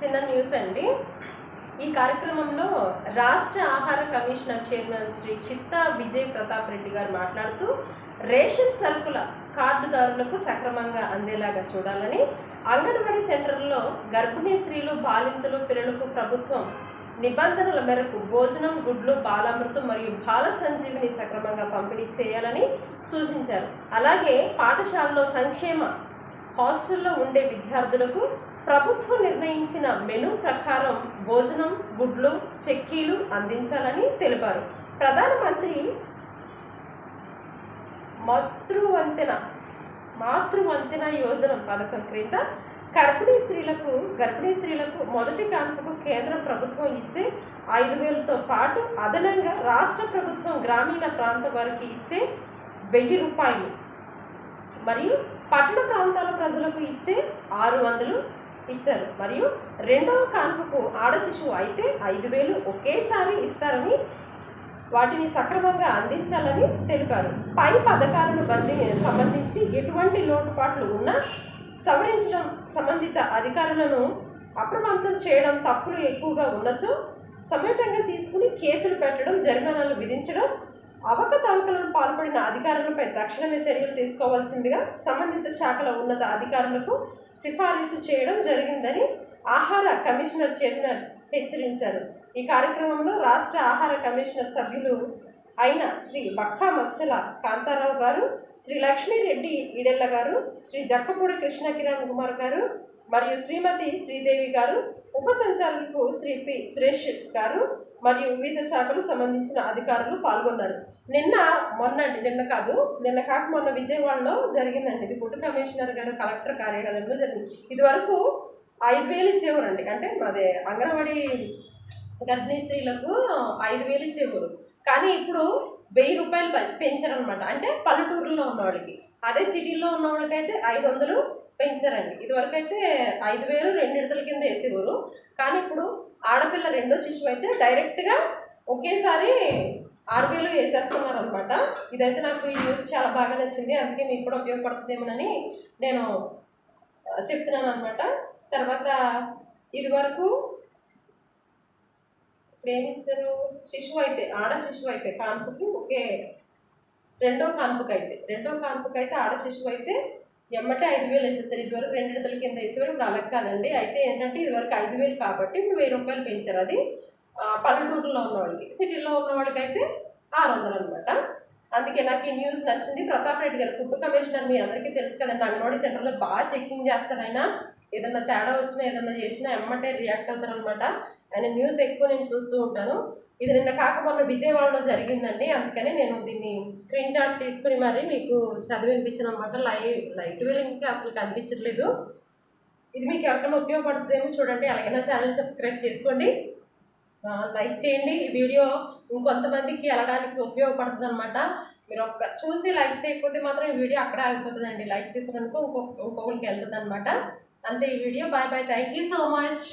చిన్న న్యూస్ అండి. ఈ కార్యక్రమంలో రాష్ట్ర ఆహార కమిషనర్ చైర్మన్ శ్రీ చిత్తా విజయ్ ప్రతాప్ రెడ్డి గారు మాట్లాడుతూ రేషన్ సరుకుల కార్డుదారులకు సక్రమంగా అందేలాగా చూడాలని అంగన్వాడీ సెంటర్లో గర్భిణీ స్త్రీలు బాలింతలు పిల్లలకు ప్రభుత్వం నిబంధనల మేరకు భోజనం గుడ్లు బాలామృతం మరియు బాల సంజీవిని సక్రమంగా పంపిణీ చేయాలని సూచించారు. అలాగే పాఠశాలలో సంక్షేమ హాస్టల్లో ఉండే విద్యార్థులకు ప్రభుత్వం నిర్ణయించిన మెను ప్రకారం భోజనం గుడ్లు చెక్కీలు అందించాలని తెలిపారు. ప్రధానమంత్రి మాతృవంతెన మాతృవంతెన యోజన పథకం క్రింద గర్భిణీ స్త్రీలకు గర్భిణీ స్త్రీలకు మొదటి కాన్పుకు కేంద్ర ప్రభుత్వం ఇచ్చే ఐదు వేలతో పాటు అదనంగా రాష్ట్ర ప్రభుత్వం గ్రామీణ ప్రాంతం వారికి ఇచ్చే వెయ్యి రూపాయలు. మరియు పట్టణ ప్రాంతాల ప్రజలకు ఇచ్చే ఆరు వందలు ఇచ్చారు. మరియు రెండవ కాన్పుకు ఆడ శిశువు అయితే ఐదు వేలు ఒకేసారి ఇస్తారని వాటిని సక్రమంగా అందించాలని తెలిపారు. పై పథకాలను బంది సంబంధించి ఎటువంటి లోటుపాట్లు ఉన్నా సవరించడం సంబంధిత అధికారులను అప్రమత్తం చేయడం తప్పులు ఎక్కువగా ఉండొచ్చు. సమేతంగా తీసుకుని కేసులు పెట్టడం జరిమానాలు విధించడం అవకతవకలను పాల్పడిన అధికారులపై తక్షణమే చర్యలు తీసుకోవాల్సిందిగా సంబంధిత శాఖల ఉన్నత అధికారులకు సిఫారసు చేయడం జరిగిందని ఆహార కమిషనర్ చైర్మన్ హెచ్చరించారు. ఈ కార్యక్రమంలో రాష్ట్ర ఆహార కమిషనర్ సభ్యులు అయిన శ్రీ బక్కా మత్సల కాంతారావు గారు శ్రీ లక్ష్మీరెడ్డి ఈడెల్ల గారు శ్రీ జక్కపూడి కృష్ణ కిరణ్ కుమార్ గారు మరియు శ్రీమతి శ్రీదేవి గారు ఉప సంచాలకులు శ్రీ పి సురేష్ గారు మరియు వివిధ శాఖలు సంబంధించిన అధికారులు పాల్గొన్నారు. నిన్న మొన్న నిన్న కాదు నిన్న కాక మొన్న విజయవాడలో జరిగిందండి. ఇది ఫుడ్ కమిషనర్ గారు కలెక్టర్ కార్యాలయంలో జరిగింది. ఇదివరకు ఐదు వేలు ఇచ్చేవారండి. అంటే అదే అంగన్వాడీ గర్భిణీ స్త్రీలకు ఐదు వేలు ఇచ్చేవారు. కానీ ఇప్పుడు వెయ్యి రూపాయలు పెంచారనమాట అంటే పల్లెటూరులో ఉన్న వాళ్ళకి. అదే సిటీలో ఉన్న వాళ్ళకైతే ఐదు వందలు పెంచారండి. ఇదివరకు అయితే ఐదు వేలు రెండు విడతల కింద వేసేవారు. కానీ ఇప్పుడు ఆడపిల్ల రెండో శిశువు అయితే డైరెక్ట్గా ఒకేసారి ఆరు వేలు వేసేస్తున్నారు అనమాట ఇదైతే నాకు ఈ న్యూస్ చాలా బాగా నచ్చింది. అందుకే మీకు కూడా ఉపయోగపడుతుందేమోనని నేను చెప్తున్నాను అనమాట తర్వాత ఇదివరకు ఇప్పుడు ఏమి ఇచ్చారు శిశువు అయితే ఆడ శిశువు అయితే కాన్పుకి ఒకే రెండో కాన్పుకి అయితే రెండో కాన్పుకి అయితే ఆడ శిశువు అయితే ఎమ్మటే ఐదు వేలు వేసేస్తారు. ఇదివరకు రెండు విడతల కింద వేసేవారు ఇప్పుడు అలా కాదండి. అయితే ఏంటంటే ఇదివరకు ఐదు వేలు కాబట్టి ఇప్పుడు వెయ్యి రూపాయలు పెంచారు. అది పల్లెటూరులో ఉన్న వాళ్ళకి సిటీలో ఉన్న వాళ్ళకి అయితే ఆరు వందలు అనమాట అందుకే నాకు ఈ న్యూస్ నచ్చింది. ప్రతాప్ రెడ్డి గారు ఫుడ్ కమిషనర్ మీ అందరికీ తెలుసు కదండి అంగన్వాడీ సెంటర్లో బాగా చెకింగ్ చేస్తారు ఆయన. ఏదన్నా తేడా వచ్చినా ఏదన్నా చేసినా ఎమ్మటే రియాక్ట్ అవుతారనమాట ఆయన న్యూస్ ఎక్కువ నేను చూస్తూ ఉంటాను. ఇది నిన్న కాక మొన్న విజయవాడలో జరిగిందండి. అందుకని నేను దీన్ని స్క్రీన్ షాట్ తీసుకుని మరి మీకు చదివి వినిపించాను అనమాట. లైవ్ లైట్ వెలింగ్కి అసలు కనిపించట్లేదు. ఇది మీకు ఎవరికైనా ఉపయోగపడుతుందేమో చూడండి. అలాగే నా ఛానల్ సబ్స్క్రైబ్ చేసుకోండి. లైక్ చేయండి. ఈ వీడియో ఇంకొంతమందికి వెళ్ళడానికి ఉపయోగపడుతుంది అనమాట. మీరు ఒక్క చూసి లైక్ చేయకపోతే మాత్రం ఈ వీడియో అక్కడే ఆగిపోతుందండి. లైక్ చేసినందుకు ఇంకొక ఇంకొకరికి వెళ్తుంది అనమాట అంతే ఈ video. Bye bye. Thank you so much.